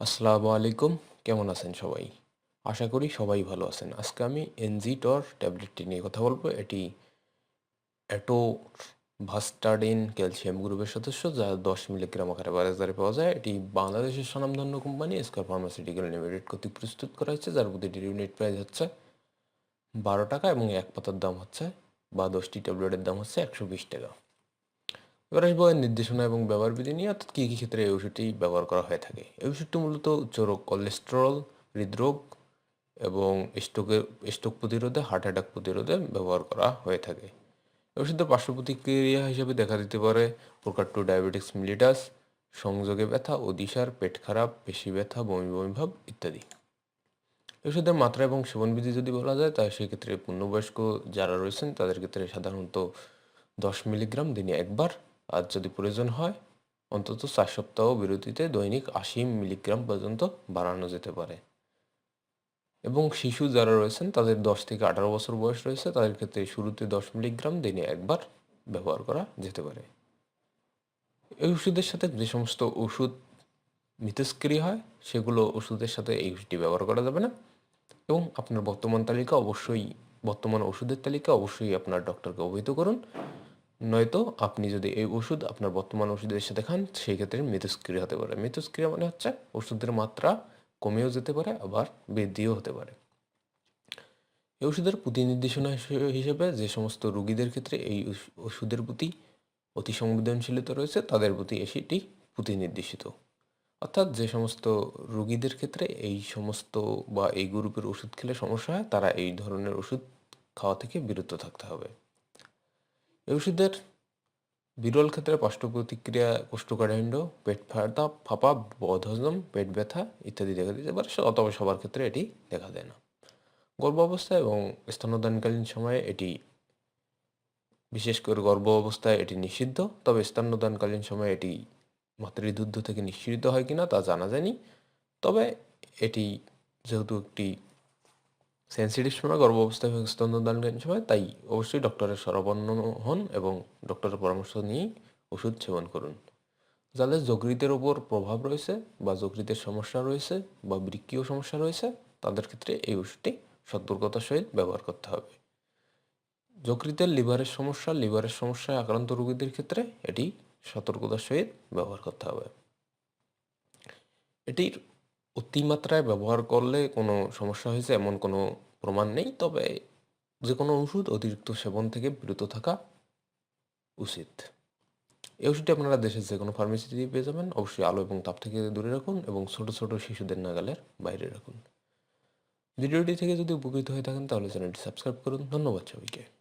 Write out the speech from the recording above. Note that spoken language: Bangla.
আসসালামু আলাইকুম। কেমন আছেন সবাই? আশা করি সবাই ভালো আছেন। আজকে আমি এনজিটর ট্যাবলেটটি নিয়ে কথা বলব। এটি অ্যাটো ভাস্টাডিন ক্যালসিয়াম গ্রুপের সদস্য, যা দশ মিলিগ্রাম আকারে বাজারে পাওয়া যায়। এটি বাংলাদেশের স্বনামধন্য কোম্পানি স্কোয়ার ফার্মাসিউটিক্যাল লিমিটেড কর্তৃক প্রস্তুত করা হয়েছে, যার প্রতিটি ইউনিট প্রাইস হচ্ছে বারো টাকা এবং এক পাতার দাম হচ্ছে বা দশটি ট্যাবলেটের দাম হচ্ছে একশো বিশ টাকা। এবার আসব নির্দেশনা এবং ব্যবহার বিধি নিয়ে অর্থাৎ কী কী ক্ষেত্রে এই ওষুধটি ব্যবহার করা হয়ে থাকে? এই ওষুধটি মূলত উচ্চরোগ কোলেস্টেরল হৃদরোগ এবং স্ট্রোকের স্ট্রোক প্রতিরোধে হার্ট অ্যাটাক প্রতিরোধে ব্যবহার করা হয়ে থাকে। ওষুধের পার্শ্ব প্রতিক্রিয়া হিসেবে দেখা দিতে পারে প্রকার টু ডায়াবেটিক্স মিলিটাস সংযোগে ব্যথা অদিশার পেট খারাপ, পেশি ব্যথা, বমি বমি ভাব ইত্যাদি। ওষুধের মাত্রা এবং সেবনবিধি যদি বলা যায়, তাহলে সেক্ষেত্রে পূর্ণবয়স্ক যারা রয়েছেন, তাদের ক্ষেত্রে সাধারণত দশ মিলিগ্রাম দিনে একবার আর যদি প্রয়োজন হয়, অন্তত চার সপ্তাহ বিরতিতে দৈনিক আশি মিলিগ্রাম পর্যন্ত বাড়ানো যেতে পারে। এবং শিশু যারা রয়েছেন, তাদের দশ থেকে আঠারো বছর বয়স রয়েছে, তাদের ক্ষেত্রে শুরুতে দশ মিলিগ্রাম, দিনে একবার ব্যবহার করা যেতে পারে। এই ওষুধের সাথে যে সমস্ত ওষুধ মিথস্ক্রিয়া হয়, সেগুলো ওষুধের সাথে এই ওষুধটি ব্যবহার করা যাবে না। এবং আপনার বর্তমান তালিকা অবশ্যই, বর্তমান ওষুধের তালিকা অবশ্যই আপনার ডক্টরকে অবহিত করুন। নয়তো আপনি যদি এই ওষুধ আপনার বর্তমান ওষুধের সাথে খান, সেই ক্ষেত্রে মিথস্ক্রিয়া হতে পারে। মিথস্ক্রিয়া মানে হচ্ছে ওষুধের মাত্রা কমেও যেতে পারে, আবার বৃদ্ধিও হতে পারে। এই ওষুধের প্রতি নির্দেশনা হিসেবে যে সমস্ত রোগীদের ক্ষেত্রে এই ওষুধের প্রতি অতি সংবেদনশীলতা রয়েছে, তাদের প্রতি এসেটি প্রতি নির্দেশিত অর্থাৎ যে সমস্ত রোগীদের ক্ষেত্রে এই সমস্ত বা এই গ্রুপের ওষুধ খেলে সমস্যা হয়, তারা এই ধরনের ওষুধ খাওয়া থেকে বিরত থাকতে হবে। এই বিরল ক্ষেত্রে পার্শ্ব প্রতিক্রিয়া কোষ্ঠকাঠিন্য, পেট ফাটা ফাঁপা, বদহজম, পেট ব্যথা ইত্যাদি দেখা দিতে পারে। অথবা সবার ক্ষেত্রে এটি দেখা দেয় না। গর্ভ অবস্থায় এবং স্তন্যদানকালীন সময়ে এটি, বিশেষ করে গর্ভ অবস্থায় এটি নিষিদ্ধ। তবে স্তন্যদানকালীন সময়ে এটি মাতৃদুগ্ধ থেকে নিঃসৃত হয় কিনা তা জানা যায়নি। তবে এটি যেহেতু একটি সেন্সিটিভ সময় গর্ভ অবস্থায় স্তন্যদানকালীন সময় তাই অবশ্যই ডক্টরের শরণাপন্ন হন এবং ডক্টরের পরামর্শ নিয়েই ওষুধ সেবন করুন। যাদের যকৃতের ওপর প্রভাব রয়েছে বা যকৃতের সমস্যা রয়েছে বা বৃক্কীয় সমস্যা রয়েছে, তাদের ক্ষেত্রে এই ওষুধটি সতর্কতার সহিত ব্যবহার করতে হবে। যকৃতের লিভারের সমস্যা, লিভারের সমস্যায় আক্রান্ত রোগীদের ক্ষেত্রে এটি সতর্কতার সহিত ব্যবহার করতে হবে। এটির অতিমাত্রায় ব্যবহার করলে কোনো সমস্যা হয়েছে এমন কোনো প্রমাণ নেই, তবে যে কোনো ওষুধ অতিরিক্ত সেবন থেকে বিরত থাকা উচিত। এই ওষুধটি আপনারা দেশের যে কোনো ফার্মেসিতে পেয়ে যাবেন। অবশ্যই আলো এবং তাপ থেকে দূরে রাখুন এবং ছোট ছোট শিশুদের নাগালের বাইরে রাখুন। ভিডিওটি থেকে যদি উপকৃত হয়ে থাকেন, তাহলে চ্যানেলটি সাবস্ক্রাইব করুন। ধন্যবাদ সবাইকে।